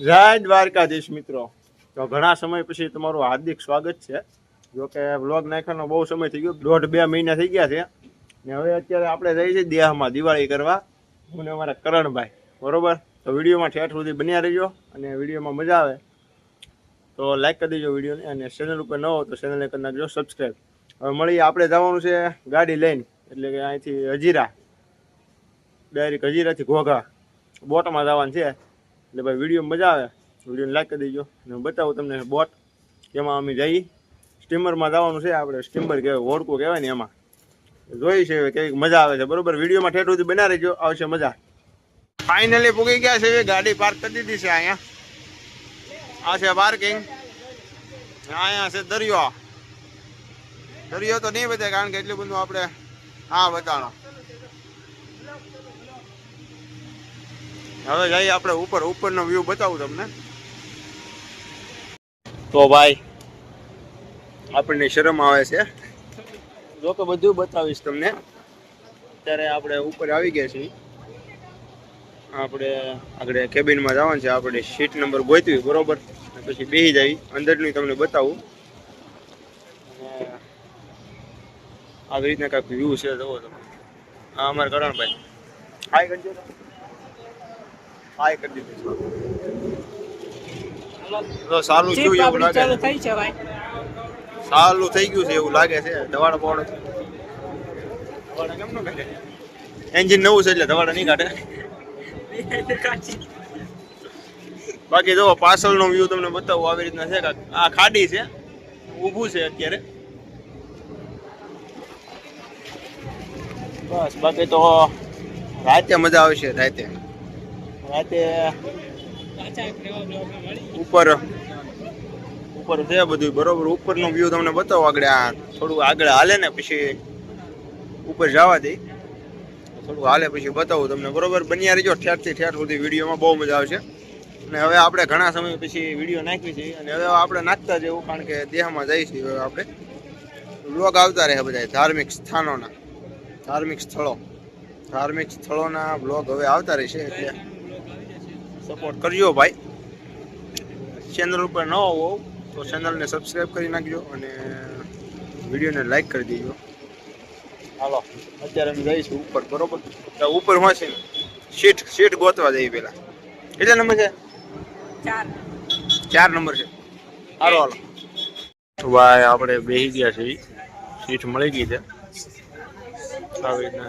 જય દ્વારકાધીશ મિત્રો. તો ઘણા સમય પછી તમારું હાર્દિક સ્વાગત છે. જો કે વ્લોગ નાખવાનો બહુ સમય થઈ ગયો, દોઢ બે મહિના થઈ ગયા છે. ને હવે અત્યારે આપણે જઈએ છીએ દેહમાં દિવાળી કરવા. હું અમારા કરણભાઈ. બરોબર? તો વિડીયોમાં ઠેઠ સુધી બન્યા રહેજો અને વિડીયોમાં મજા આવે. તો લાઈક કરી દેજો વિડીયોને અને ચેનલ ઉપર ન હો તો ચેનલને કરી નાખજો સબસ્ક્રાઈબ હવે મળીએ, આપણે જવાનું છે ગાડી લઈને. એટલે કે અહીંથી હજીરા. ડાયરેક્ટ હજીરાથી ઘોઘા. બોટમાં જવાનું છે. એટલે ભાઈ વીડિયો મજા આવે. વિડીયોને લાઈક કરી દેજો. અને હું બતાવું તમને બોટ એમાં અમે જઈ સ્ટીમરમાં જવાનું છે. આપણે સ્ટીમર કહેવાય હોડકું કહેવાય ને એમાં. જોઈ છે કેવી મજા આવે છે. બરોબર? વિડીયોમાં ઠેઠ સુધી બના રહેજો. આવશે મજા. ફાઇનલી પૂગી ગયા છે. ગાડી પાર્ક કરી દીધી છે અહીંયા. આ છે પાર્કિંગ અહીંયા છે દરિયો. દરિયો તો નહીં બતાવે કારણ કે એટલું બધું આપણે હા બતાડો હવે જઈએ આપણે ઉપર ઉપરનો વ્યૂ બતાવું તમને. તો ભાઈ આપણને શરમ આવે છે. જો કે બધું બતાવીશ તમને. અત્યારે આપણે ઉપર આવી ગયા છીએ. આપણે આગળ કેબિનમાં જવાનું છે આપણે સીટ નંબર ગોતવી બરોબર? અને પછી બેસી જઈ અંદરનું તમને બતાવું. આવી રીતના કાંઈક વ્યૂ છે જુઓ તમે. હા અમારે કરણભાઈ હાય કરજો હાય કરી દીધું તો સારું થયું એવું લાગે થઈ છે. ભાઈ સારું થઈ ગયું છે એવું લાગે છે દવાડા બોડ એન્જિન નવું છે એટલે દવાડા નહીં કાઢે. બાકી જો પાછળનો વ્યૂ તમને બતાવું આવી રીતના છે આ ખાડી છે ઊભું છે અત્યારે. બસ બાકી તો રાતે મજા આવશે રાતે. રાતે ઉપર ઉપર છે બધું બરોબર ઉપરનો વ્યૂ તમને બતાવો આગળ આ થોડું આગળ હાલે ને પછી ઉપર જવા દઈ થોડું હાલે પછી બતાવું તમને બરોબર? બન્યા રહેજો ઠેરથી ઠેર સુધી વિડીયોમાં બહુ મજા આવશે. અને હવે આપણે ઘણા સમય પછી વીડિયો નાખી છે અને હવે આપણે નાખતા જવું કારણ કે દેહમાં જઈએ છીએ હવે આપણે. વ્લોગ આવતા રહે બધા ધાર્મિક સ્થાનોના ધાર્મિક સ્થળો. ધાર્મિક સ્થળોના બ્લોગ હવે આવતા રહેશે એટલે સપોર્ટ કરજો ભાઈ. ચેનલ ઉપર ન હોવો તો ચેનલને સબસ્ક્રાઈબ કરી નાખજો અને વિડીયોને લાઈક કરી દેજો. હાલો અત્યારે અમે જઈશું ઉપર બરોબર? તો ઉપરમાં છે ને? સીટ સીટ ગોતવા જઈએ પેલા. કેટલા નંબર છે? ચાર. ચાર નંબર છે. હાલો હાલો. ભાઈ આપણે બેસી ગયા છીએ. સીટ મળી ગઈ છે. આવી રીતના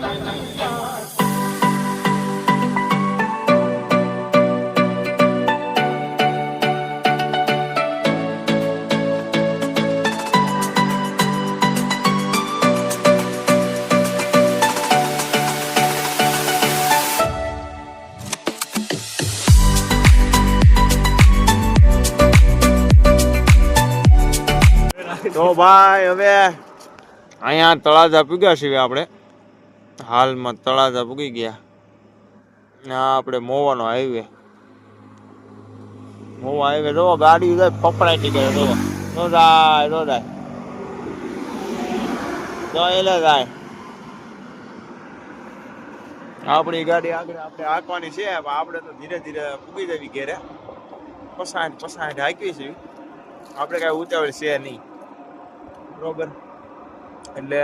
તો ભાઈ હવે અહીંયા તળાજા પૂગ્યા છીએ આપણે. હાલમાં તળાજા પૂગી ગયા. આ આપણે મોવાનો હાઈવે. મોવા હાઈવે જો ગાડી જાય પપડાટી ગયો જો નો જાય નો જાય. તો એટલે જાય. આપણી ગાડી આગળ આપણે હાંકવાની છે આપણે તો ધીરે ધીરે પૂગી જવી ઘેરે. પસાઠ પસાય હાંકવી છે. આપણે કાંઈ ઉતાવળ છે નહીં. બરોબર. એટલે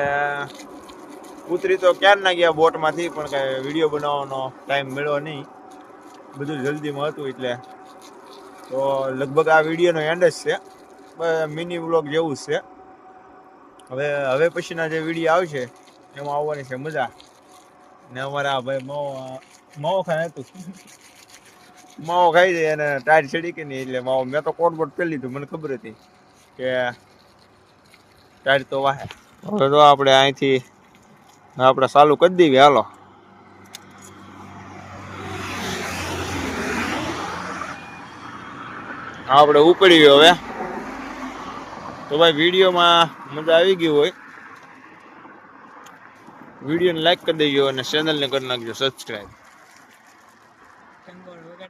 ઉતરી તો ક્યાં ના ગયા બોટમાંથી, પણ કાંઈ વીડિયો બનાવવાનો ટાઈમ મળ્યો નહીં. બધું જલ્દીમાં હતું એટલે. તો લગભગ આ વિડીયોનો એન્ડ જ છે. મિની વ્લોગ જેવું જ છે. હવે હવે પછીના જે વીડિયો આવશે, એમાં આવવાની છે મજા. ને અમારા ભાઈ માવો માવો ખાય હતું માવો ખાઈ જાય અને ટાયર ચડી કે નહીં એટલે માવો, મેં તો કોટ બોટ પહેરી લીધું, મને ખબર હતી કે ટાયર તો વાહે. હવે તો આપણે અહીંથી આપણે ચાલુ કરી દઈએ હાલો. આપણે ઉપડી ગયો હવે. તો ભાઈ વિડીયોમાં મજા આવી ગઈ હોય. વિડીયોને લાઈક કરી દેજો અને ચેનલને કરી નાખજો સબસ્ક્રાઈબ